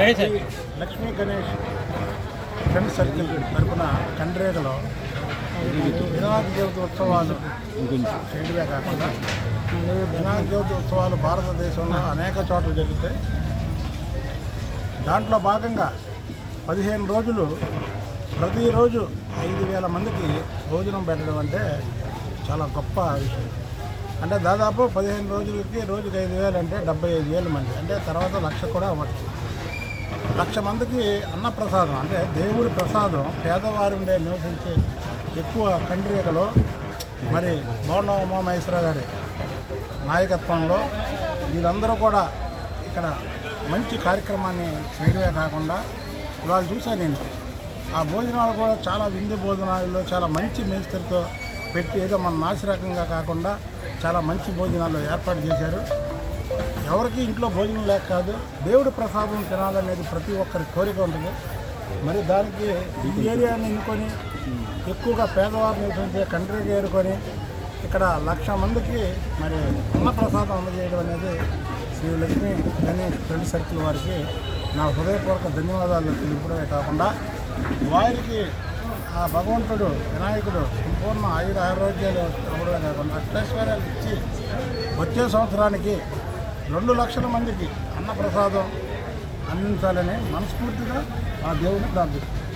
Lakshmi Ganesh friend circle తరపున కండ్రేగలో వినాయక చవితి ఉత్సవాలు చేయడమే కాకుండా వినాయక చవితి ఉత్సవాలు భారతదేశంలో అనేక చోట్ల జరుగుతాయి. దాంట్లో భాగంగా పదిహేను రోజులు ప్రతిరోజు ఐదు వేల మందికి భోజనం పెట్టడం అంటే చాలా గొప్ప విషయం. అంటే దాదాపు పదిహేను రోజులకి రోజుకి ఐదు వేలు అంటే డెబ్బై ఐదు వేల మంది. అంటే తర్వాత లక్ష కూడా అవ్వచ్చు. లక్ష మందికి అన్నప్రసాదం అంటే దేవుడి ప్రసాదం పేదవారు ఉండే నివసించే ఎక్కువ కండ్రికలో మరి బోండ ఉమామహేశ్వర గారి నాయకత్వంలో వీళ్ళందరూ కూడా ఇక్కడ మంచి కార్యక్రమాన్ని చేయడమే కాకుండా ఇవాళ చూశాను నేను. ఆ భోజనాలు కూడా చాలా విందు భోజనాలలో చాలా మంచి మేస్త్రితో పెట్టి ఏదో మన నాసిరకంగా కాకుండా చాలా మంచి భోజనాలు ఏర్పాటు చేశారు. ఎవరికి ఇంట్లో భోజనం లేక కాదు దేవుడి ప్రసాదం తినాలనేది ప్రతి ఒక్కరి కోరిక ఉంటుంది. మరి దానికి ఈ ఏరియాని ఎన్నుకొని ఎక్కువగా పేదవారు నివసించే కంట్రీకి ఏరుకొని ఇక్కడ లక్ష మందికి మరి అన్నప్రసాదం అందజేయడం అనేది శ్రీ లక్ష్మీ గణేష్ ఫ్రెండ్ సర్కిల్ వారికి నా హృదయపూర్వక ధన్యవాదాలు తెలుపడమే కాకుండా వారికి ఆ భగవంతుడు వినాయకుడు సంపూర్ణ ఆయుర ఆరోగ్యాలు అవ్వడమే కాకుండా అష్టైశ్వర్యాలు ఇచ్చి వచ్చే సంవత్సరానికి రెండు లక్షల మందికి అన్నప్రసాదం అందించాలని మనస్ఫూర్తిగా ఆ దేవుని ప్రార్థిస్తున్నాను